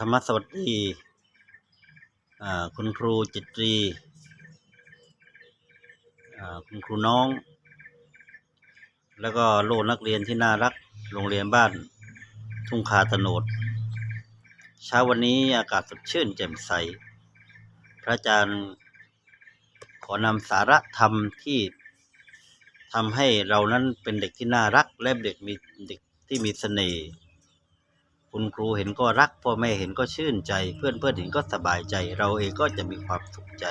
ธรรมสวัสดีคุณครูจิตรีคุณครูน้อง แล้วก็โลกนักเรียนที่น่ารัก โรงเรียนบ้าน ทุ่งคาตโนด เช้าวันนี้อากาศสดชื่นแจ่มใส พระอาจารย์ขอนำสาระธรรมที่ทำให้เรานั้นเป็นเด็กที่น่ารัก และเด็กมีเด็กที่มีเสน่ห์ คุณครูเห็นก็รัก พ่อแม่เห็นก็ชื่นใจ เพื่อนเพื่อนเห็นก็สบายใจ เราเองก็จะมีความสุขใจ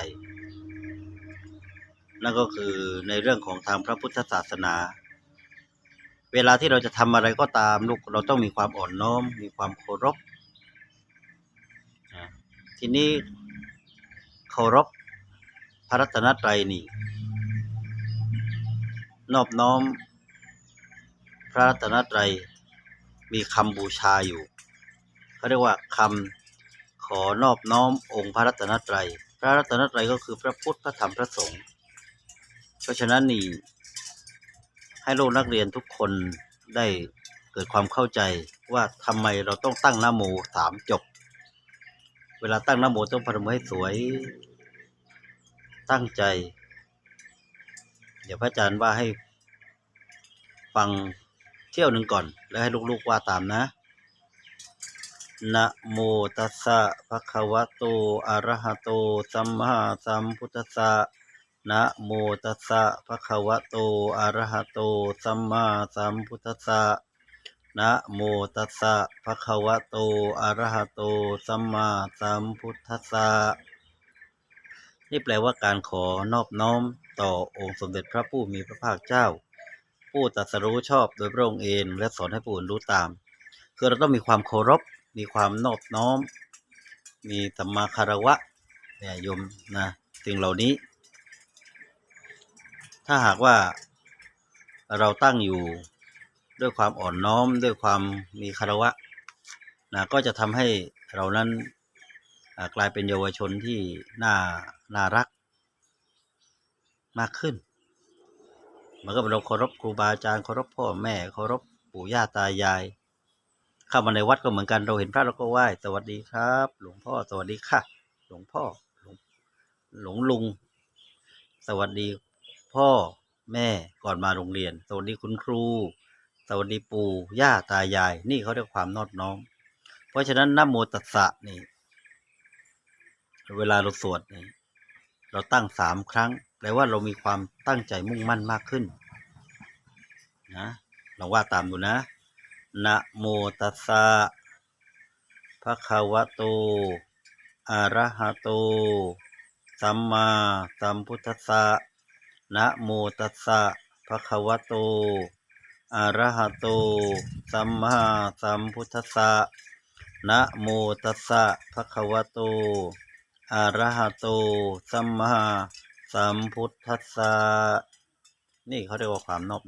นั่นก็คือในเรื่องของทางพระพุทธศาสนา เวลาที่เราจะทำอะไรก็ตามลูกเราต้องมีความอ่อนน้อม มีความเคารพทีนี้เคารพพระรัตนตรัยนี่ นอบน้อม พระรัตนตรัยมีคำบูชาอยู่ เขาเรียกว่าคำขอนอบน้อมองค์พระรัตนตรัย พระรัตนตรัยก็คือพระพุทธพระธรรมพระสงฆ์ เพราะฉะนั้นนี่ให้ลูกนักเรียนทุกคนได้เกิดความเข้าใจว่าทำไมเราต้องตั้งนโมสามจบ เวลาตั้งนโมต้องพนมให้สวย ตั้งใจ เดี๋ยวพระอาจารย์ว่าให้ฟังเที่ยวหนึ่งก่อน แล้วให้ลูกๆว่าตามนะ นะโมตัสสะภะคะวะโต อะระหะโต สัมมาสัมพุทธัสสะ นะโมตัสสะภะคะวะโต อะระหะโต สัมมาสัมพุทธัสสะ นะโมตัสสะภะคะวะโต อะระหะโต สัมมาสัมพุทธัสสะ นี่แปลว่าการขอนอบน้อมต่อองค์สมเด็จพระผู้มีพระภาคเจ้า ผู้ตรัสรู้ชอบโดยพระองค์เองและสอนให้ผู้อื่นรู้ตาม คือเราต้องมีความเคารพ มีความนอบน้อม มีสัมมาคารวะเนี่ยโยมนะสิ่งเหล่านี้ ถ้าหากว่าเราตั้งอยู่ด้วยความอ่อนน้อมด้วยความมีคารวะนะก็จะทำให้เรานั้นกลายเป็นเยาวชนที่น่าน่ารักมากขึ้นมันก็เป็นเราเคารพครูบาอาจารย์เคารพพ่อแม่เคารพปู่ย่าตายาย เข้ามาในวัดก็เหมือนกันเราเห็นพระเราก็ไหว้สวัสดีครับ หลวงพ่อสวัสดีค่ะ หลวงพ่อหลวงหลวงลุง สวัสดีพ่อแม่ก่อนมาโรงเรียน สวัสดีคุณครู สวัสดีปู่ย่าตายาย นี่เขาเรียกความนอบน้อม เพราะฉะนั้นนโมตัสสะนี่ เวลาเราสวดนี่เราตั้งสามครั้งแปลว่าเรามีความตั้งใจมุ่งมั่นมากขึ้นนะลองว่าตามดูนะ นะโมตัสสะภะคะวะโต อะระหะโต สัมมาสัมพุทธัสสะนะโมตัสสะภะคะวะโต อะระหะโต สัมมาสัมพุทธัสสะนะโมตัสสะภะคะวะโต อะระหะโต สัมมาสัมพุทธัสสะนี่เขาเรียกว่าความนอบ